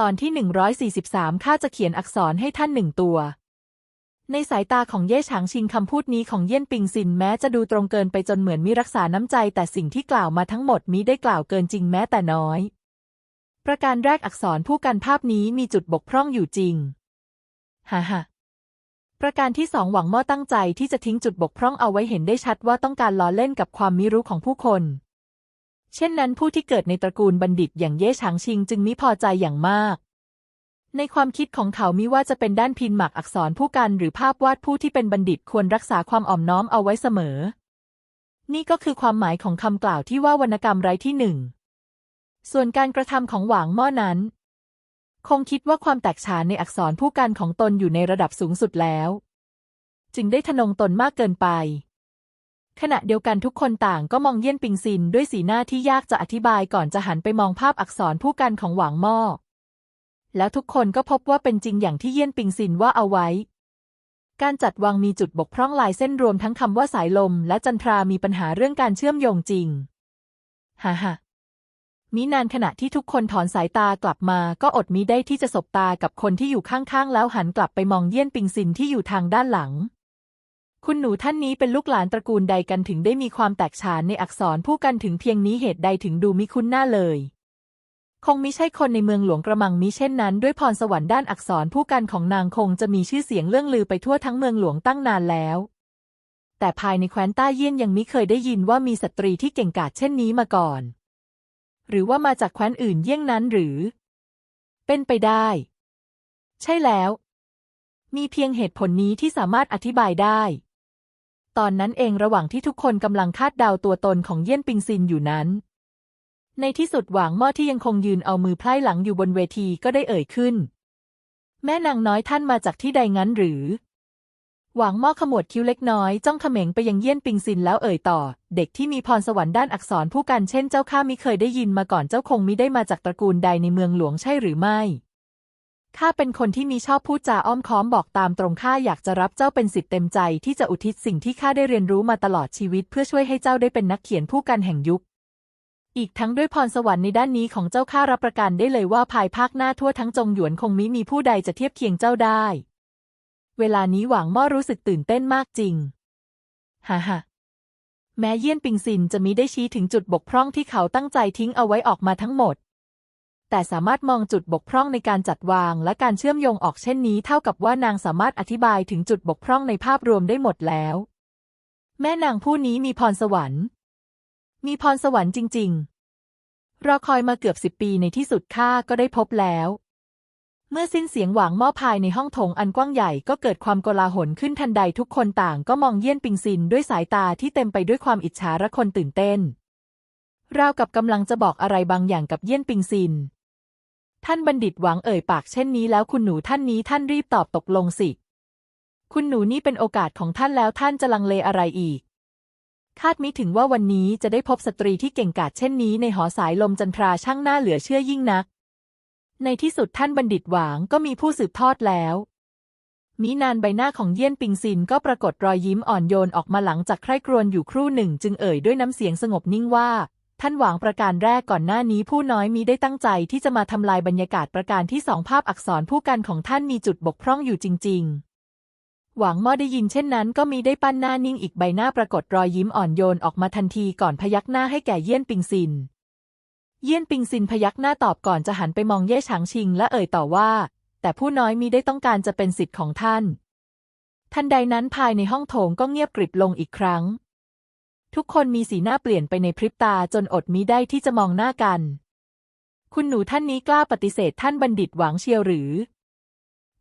ตอนที่ 143 ข้าจะเขียนอักษรให้ท่านหนึ่งตัว ในสายตาของเย่ฉางชิงคำพูดนี้ของเยี่ยนปิงซินแม้จะดูตรงเกินไปจนเหมือนมีรักษาน้ำใจ แต่สิ่งที่กล่าวมาทั้งหมดมิได้กล่าวเกินจริงแม้แต่น้อย ประการแรกอักษรผู้กันภาพนี้มีจุดบกพร่องอยู่จริงฮ่าฮ่าประการที่สองหวังม้อตั้งใจที่จะทิ้งจุดบกพร่องเอาไว้เห็นได้ชัดว่าต้องการล้อเล่นกับความมิรู้ของผู้คน เช่นนั้นผู้ที่เกิดในตระกูลบัณฑิตอย่างเย่ฉางชิงจึงมิพอใจอย่างมาก ในความคิดของเขามิว่าจะเป็นด้านพินหมักอักษรผู้กันหรือภาพวาดผู้ที่เป็นบัณฑิตควรรักษาความอ่อมน้อมเอาไว้เสมอ นี่ก็คือความหมายของคำกล่าวที่ว่าวรรณกรรมไร้ที่หนึ่ง ส่วนการกระทำของหวางม้อนั้น คงคิดว่าความแตกฉานในอักษรผู้กันของตนอยู่ในระดับสูงสุดแล้ว จึงได้ทะนงตนมากเกินไป ขณะเดียวกันทุกคนต่างก็มองเยี่ยนปิงซินด้วยสีหน้าที่ยากจะอธิบายก่อนจะหันไปมองภาพอักษรผู้กันของหวางหม้อ แล้วทุกคนก็พบว่าเป็นจริงอย่างที่เยี่ยนปิงซินว่าเอาไว้ การจัดวางมีจุดบกพร่องลายเส้นรวมทั้งคำว่าสายลม และจันทรามีปัญหาเรื่องการเชื่อมโยงจริง ฮ่าฮ่ามินานขณะที่ทุกคนถอนสายตากลับมาก็อดมิได้ที่จะสบตากับคนที่อยู่ข้างๆ แล้วหันกลับไปมองเยี่ยนปิงซินที่อยู่ทางด้านหลัง คุณหนูท่านนี้เป็นลูกหลานตระกูลใดกันถึงได้มีความแตกฉานในอักษรผู้กันถึงเพียงนี้เหตุใดถึงดูมิคุ้นหน้าเลย คงมิใช่คนในเมืองหลวงกระมังมิเช่นนั้น ด้วยพรสวรรค์ด้านอักษรผู้กันของนางคงจะมีชื่อเสียงเรื่องลือไปทั่วทั้งเมืองหลวงตั้งนานแล้ว แต่ภายในแคว้นต้าเยี่ยนยังมิเคยได้ยินว่ามีสตรีที่เก่งกาจเช่นนี้มาก่อน หรือว่ามาจากแคว้นอื่นเยี่ยงนั้นหรือ เป็นไปได้ ใช่แล้ว มีเพียงเหตุผลนี้ที่สามารถอธิบายได้ ตอนนั้นเองระหว่างที่ทุกคนกำลังคาดเดาตัวตนของเยี่ยนปิงซินอยู่นั้น ในที่สุดหวางหม้อที่ยังคงยืนเอามือไพร่หลังอยู่บนเวทีก็ได้เอ่ยขึ้น แม่นางน้อยท่านมาจากที่ใดงั้นหรือ หวางหม้อขมวดคิ้วเล็กน้อยจ้องเขม็งไปยังเยี่ยนปิงซินแล้วเอ่ยต่อ เด็กที่มีพรสวรรค์ด้านอักษรผู้กันเช่นเจ้าข้ามิเคยได้ยินมาก่อนเจ้าคงมิได้มาจากตระกูลใดในเมืองหลวงใช่หรือไม่ ข้าเป็นคนที่มีชอบพูดจาอ้อมค้อมบอกตามตรงข้าอยากจะรับเจ้าเป็นสิทธิ์เต็มใจที่จะอุทิศสิ่งที่ข้าได้เรียนรู้มาตลอดชีวิต เพื่อช่วยให้เจ้าได้เป็นนักเขียนผู้กันแห่งยุค อีกทั้งด้วยพรสวรรค์ในด้านนี้ของเจ้าข้ารับประกันได้เลยว่าภายภาคหน้าทั่วทั้งจงหยวนคงมิมีผู้ใดจะเทียบเคียงเจ้าได้ เวลานี้หวังม้อรู้สึกตื่นเต้นมากจริงฮ่าฮ่าแม้เยี่ยนปิงซินจะมิได้ชี้ถึงจุดบกพร่องที่เขาตั้งใจทิ้งเอาไว้ออกมาทั้งหมด แต่สามารถมองจุดบกพร่องในการจัดวาง และการเชื่อมโยงออกเช่นนี้ เท่ากับว่านางสามารถอธิบายถึงจุดบกพร่องในภาพรวมได้หมดแล้ว แม่นางผู้นี้มีพรสวรรค์ มีพรสวรรค์จริง ๆ รอคอยมาเกือบสิบปีในที่สุดข้าก็ได้พบแล้วเมื่อสิ้นเสียงหวางหม้อภายในห้องโถงอันกว้างใหญ่ก็เกิดความโกลาหลขึ้นทันใดทุกคนต่างก็มองเยี่ยนปิงซินด้วยสายตาที่เต็มไปด้วยความอิจฉาและคนตื่นเต้น ราวกับกำลังจะบอกอะไรบางอย่างกับเยี่ยนปิงซิน ท่านบัณฑิตหวังเอ่ยปากเช่นนี้แล้วคุณหนูท่านนี้ท่านรีบตอบตกลงสิ คุณหนูนี่เป็นโอกาสของท่านแล้วท่านจะลังเลอะไรอีก คาดมิถึงว่าวันนี้จะได้พบสตรีที่เก่งกาจเช่นนี้ในหอสายลมจันทราช่างน่าเหลือเชื่อยิ่งนัก ในที่สุดท่านบัณฑิตหวางก็มีผู้สืบทอดแล้วมินานใบหน้าของเยี่ยนปิงซินก็ปรากฏรอยยิ้มอ่อนโยนออกมาหลังจากใคร่ครวญอยู่ครู่หนึ่ง จึงเอ่ยด้วยน้ำเสียงสงบนิ่งว่า ท่านหวางประการแรกก่อนหน้านี้ผู้น้อยมีได้ตั้งใจที่จะมาทำลายบรรยากาศประการที่สองภาพอักษรผู้กันของท่านมีจุดบกพร่องอยู่จริง ๆหวังม้อได้ยินเช่นนั้นก็มีได้ปั้นหน้านิ่งอีกใบหน้าปรากฏรอยยิ้มอ่อนโยนออกมาทันทีก่อนพยักหน้าให้แก่เยี่ยนปิงซิน เยี่ยนปิงซินพยักหน้าตอบก่อนจะหันไปมองเย่ฉางชิงและเอ่ยต่อว่า แต่ผู้น้อยมีได้ต้องการจะเป็นสิทธิ์ของท่าน ทันใดนั้นภายในห้องโถงก็เงียบกริบลงอีกครั้ง ทุกคนมีสีหน้าเปลี่ยนไปในพริบตาจนอดมิได้ที่จะมองหน้ากัน คุณหนูท่านนี้กล้าปฏิเสธท่านบัณฑิตหวังเชียวหรือ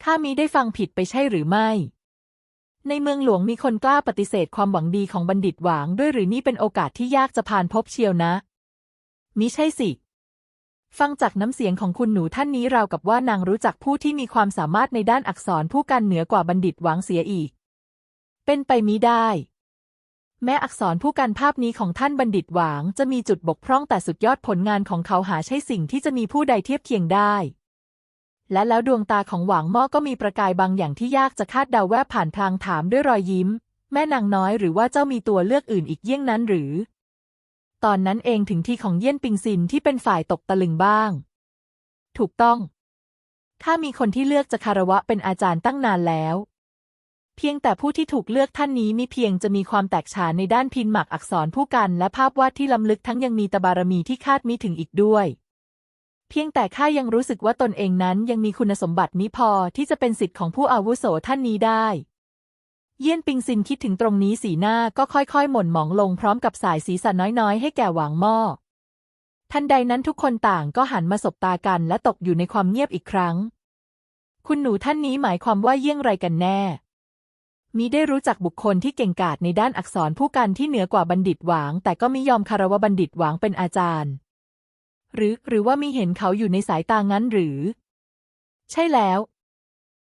ข้ามิได้ฟังผิดไปใช่หรือไม่ ในเมืองหลวงมีคนกล้าปฏิเสธความหวังดีของบัณฑิตหวางด้วยหรือนี่เป็นโอกาสที่ยากจะผ่านพบเชียวนะ มิใช่สิ ฟังจากน้ำเสียงของคุณหนูท่านนี้ราวกับว่านางรู้จักผู้ที่มีความสามารถในด้านอักษรผู้กันเหนือกว่าบัณฑิตหวังเสียอีก เป็นไปมิได้ แม้อักษรผู้กันภาพนี้ของท่านบัณฑิตหวางจะมีจุดบกพร่องแต่สุดยอดผลงานของเขาหาใช่สิ่งที่จะมีผู้ใดเทียบเคียงได้ และแล้วดวงตาของหวางหม้อก็มีประกายบางอย่างที่ยากจะคาดเดาแวบผ่านพลางถามด้วยรอยยิ้ม แม่นางน้อยหรือว่าเจ้ามีตัวเลือกอื่นอีกเยี่ยงนั้นหรือ ตอนนั้นเองถึงที่ของเยี่ยนปิงซินที่เป็นฝ่ายตกตะลึงบ้าง ถูกต้องข้ามีคนที่เลือกจะคารวะเป็นอาจารย์ตั้งนานแล้ว พียงแต่ผู้ที่ถูกเลือกท่านนี้มิเพียงจะมีความแตกฉานในด้านพินหมักอักษรผู้กันและภาพวาดที่ล้ำลึกทั้งยังมีตบารมีที่คาดมิถึงอีกด้วย เพียงแต่ข้ายังรู้สึกว่าตนเองนั้นยังมีคุณสมบัตินี้พอที่จะเป็นสิทธิ์ของผู้อาวุโสท่านนี้ได้ เยี่ยนปิงซินคิดถึงตรงนี้สีหน้าก็ค่อยๆ หม่นหมองลงพร้อมกับสายสีสันน้อยๆ ให้แก่หวางหม้อทันใดนั้นทุกคนต่างก็หันมาสบตากันและตกอยู่ในความเงียบอีกครั้ง คุณหนูท่านนี้หมายความว่าเยี่ยงไรกันแน่ มิได้รู้จักบุคคลที่เก่งกาจในด้านอักษรผู้กันที่เหนือกว่าบัณฑิตหวาง แต่ก็มิยอมคารวะบัณฑิตหวางเป็นอาจารย์ หรือหรือว่ามีเห็นเขาอยู่ในสายตางั้นหรือ ใช่แล้ว